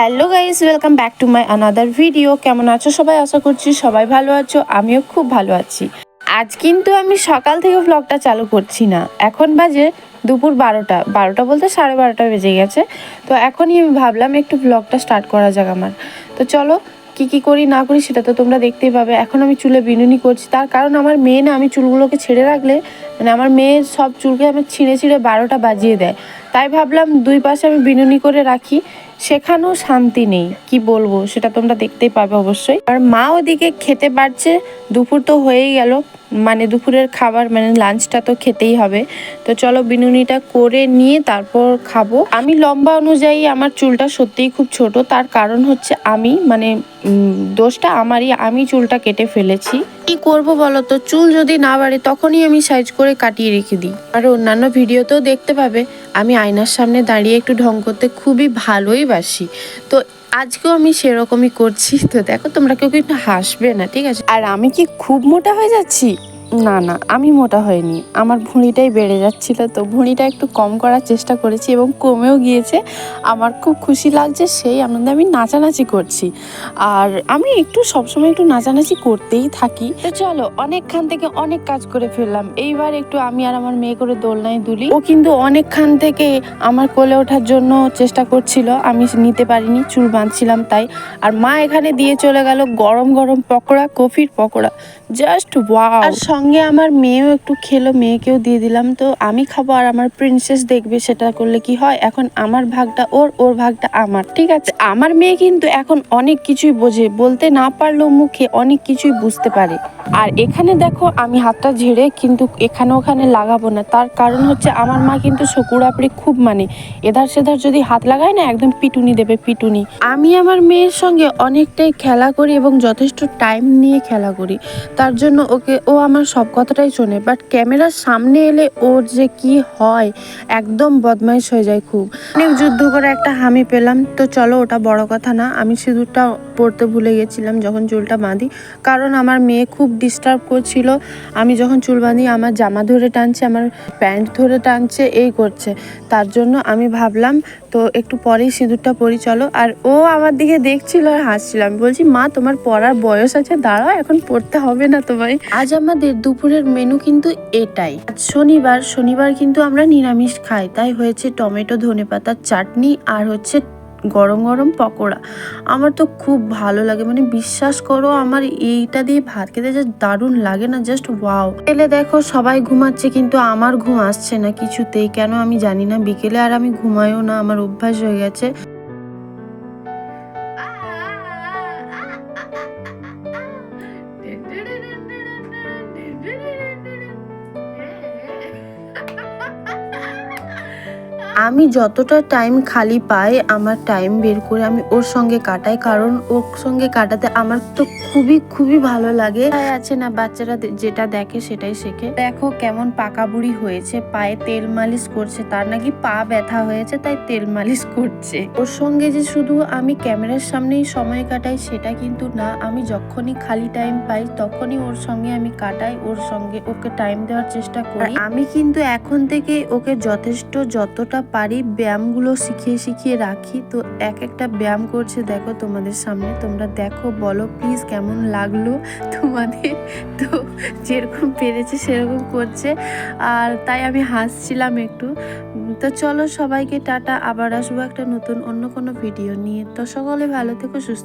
Hello guys welcome back to my another video কেমন আছো সবাই? আশা করছি সবাই ভালো আছো, আমিও খুব ভালো আছি। আজ কিন্তু আমি সকাল থেকে ব্লগটা চালু করছি না। এখন বাজে দুপুর বারোটা। বারোটা বলতে সাড়ে বারোটা বেজে গেছে। তো এখনই আমি ভাবলাম একটু ব্লগটা স্টার্ট করা যাক আমার। তো চলো, কি কি করি না করি সেটা তো তোমরা দেখতেই পাবে। এখন আমি চুলে বিনুনি করছি। তার কারণ আমার মেয়ে না, আমি চুলগুলোকে ছেড়ে রাখলে মানে আমার মেয়ে সব চুলকে আমি ছিঁড়ে ছিঁড়ে বারোটা বাজিয়ে দেয়। তাই ভাবলাম দুই পাশে আমি বিনুনি করে রাখি। সেখানেও শান্তি নেই। কি বলব? সেটা তোমরা দেখতেই পাবে অবশ্যই। আর মা ওদিকে খেতে পারছে দুপুর তো হয়েই গেল। মানে দুপুরের খাবার মানে লাঞ্চটা তো খেতেই হবে। তো চলো বিনুনিটা করে নিয়ে তারপর খাব। আমি লম্বা অনুযায়ী আমার চুলটা সত্যিই খুব ছোট। তার কারণ হচ্ছে আমি মানে দোষটা আমারই। আমি চুলটা কেটে ফেলেছি। কি করব বলো তো? চুল যদি না বাড়ে, তখনই আমি সাইজ করে কাটিয়ে রেখে দিই। আর অন্যান্য ভিডিওতেও দেখতে পাবে, আমি আয়নার সামনে দাঁড়িয়ে একটু ঢং করতে খুবই ভালোই বাসি। তো আজকেও আমি সেরকমই করছি। তো দেখো তোমরা কেউ কিন্তু হাসবে না, ঠিক আছে? আর আমি কি খুব মোটা হয়ে যাচ্ছি? না না, আমি মোটা হয়নি আমার ভুঁড়িটাই বেড়ে যাচ্ছিল তো ভুঁড়িটা একটু কম করার চেষ্টা করেছি এবং কমেও গিয়েছে। আমার খুব খুশি লাগছে, সেই আনন্দে আমি নাচানাচি করছি। আর আমি একটু সবসময় একটু নাচানাচি করতেই থাকি। তো চলো অনেকখান থেকে অনেক কাজ করে ফেললাম। এইবার একটু আমি আর আমার মেয়ে করে দোলনায় দুলি। ও কিন্তু অনেকখান থেকে আমার কোলে ওঠার জন্য চেষ্টা করছিল। আমি নিতে পারিনি, চুল বাঁধছিলাম তাই। আর মা এখানে দিয়ে চলে গেল গরম গরম পকোড়া, কফির পকোড়া। Just wow! আর সঙ্গে আমার মেয়েও একটু খেলো, মেয়েকেও দিয়ে দিলাম। তো আমি খাব আর আমার প্রিন্সেস দেখবে সেটা করলে কি হয়? এখন আমার ভাগটা ওর ওর ভাগটা আমার, ঠিক আছে? আমার মেয়ে কিন্তু এখন অনেক কিছুই বোঝে, বলতে না পারলেও মুখে অনেক কিছুই বুঝতে পারে। আর এখানে দেখো আমি হাতটা ঝেড়ে কিন্তু এখানে ওখানে লাগাবো না। তার কারণ হচ্ছে আমার মা কিন্তু শকুড়াপড়ি খুব মানে। এধার সেধার যদি হাত লাগায় না, একদম পিটুনি দেবে, পিটুনি। আমি আমার মেয়ের সঙ্গে অনেকটাই খেলা করি এবং যথেষ্ট টাইম নিয়ে খেলা করি। তার জন্য ওকে, ও আমার সব কথাটাই শোনে বাট ক্যামেরার সামনে এলে ওর যে কি হয়, একদম বদমাইশ হয়ে যায় খুব। অনেক যুদ্ধ করে একটা হামি পেলাম, তো চলো ওটা বড় কথা না, আমি সিঁদুরটা পড়তে ভুলে গেছিলাম যখন চুলটা বাঁধি, কারণ আমার মেয়ে খুব ডিস্টার্ব করছিল, আমি যখন চুল বাঁধি আমার জামা ধরে টানছে, আমার প্যান্ট ধরে টানছে, এই করছে। তার জন্য আমি ভাবলাম, তো একটু পরেই সিঁদুরটা পরি, চলো। আর ও আমার দিকে দেখছিল আর হাসছিল। আমি বলছি, মা, তোমার পড়ার বয়স আছে, দাঁড়াও, এখন পড়তে হবে না তোমায়। আজ আমাদের দুপুরের মেনু কিন্তু এটাই। শনিবার শনিবার কিন্তু আমরা নিরামিষ খাই। তাই হয়েছে টমেটো ধনেপাতার চাটনি আর হচ্ছে গরম গরম পকোড়া। আমার তো খুব ভালো লাগে। মানে বিশ্বাস করো, আমার এইটা দিয়ে ভাত খেতে যে দারুণ লাগে না জাস্ট ওয়াও বিকেলে দেখো সবাই ঘুমাচ্ছে, কিন্তু আমার ঘুম আসছে না কিছুতেই। কেন আমি জানি না, বিকেলে আর আমি ঘুমাইও না, আমার অভ্যাস হয়ে গেছে। আমি যতটা টাইম খালি পাই আমার টাইম বের করে আমি ওর সঙ্গে কাটাই, কারণ ওর সঙ্গে কাটাতে আমার তো খুবই খুবই ভালো লাগে। আছে না, বাচ্চারা যেটা দেখে সেটাই শেখে। দেখো কেমন পাকা বুড়ি হয়েছে, পায়ে তেল মালিশ করছে, তার নাকি পা ব্যথা হয়েছে, তাই তেল মালিশ করছে। ওর সঙ্গে যে শুধু আমি ক্যামেরার সামনেই সময় কাটাই, সেটা কিন্তু না। আমি যখনই খালি টাইম পাই, তখনই ওর সঙ্গে আমি কাটাই, ওর সঙ্গে ওকে টাইম দেওয়ার চেষ্টা করি। আমি কিন্তু এখন থেকে ওকে যথেষ্ট, যতটা পারি, ব্যায়ামগুলো শিখিয়ে শিখিয়ে রাখি। তো এক একটা ব্যায়াম করছে, দেখো তোমাদের সামনে। তোমরা দেখো, বলো প্লিজ কেমন লাগল তোমাদের? তো যেরকম পেরেছে সেরকম করছে। আর তাই আমি হাসছিলাম একটু। তো চলো সবাইকে টাটা, আবার আসব একটা নতুন, অন্য কোনো ভিডিও নিয়ে। তো সকলে ভালো থেকো, সুস্থ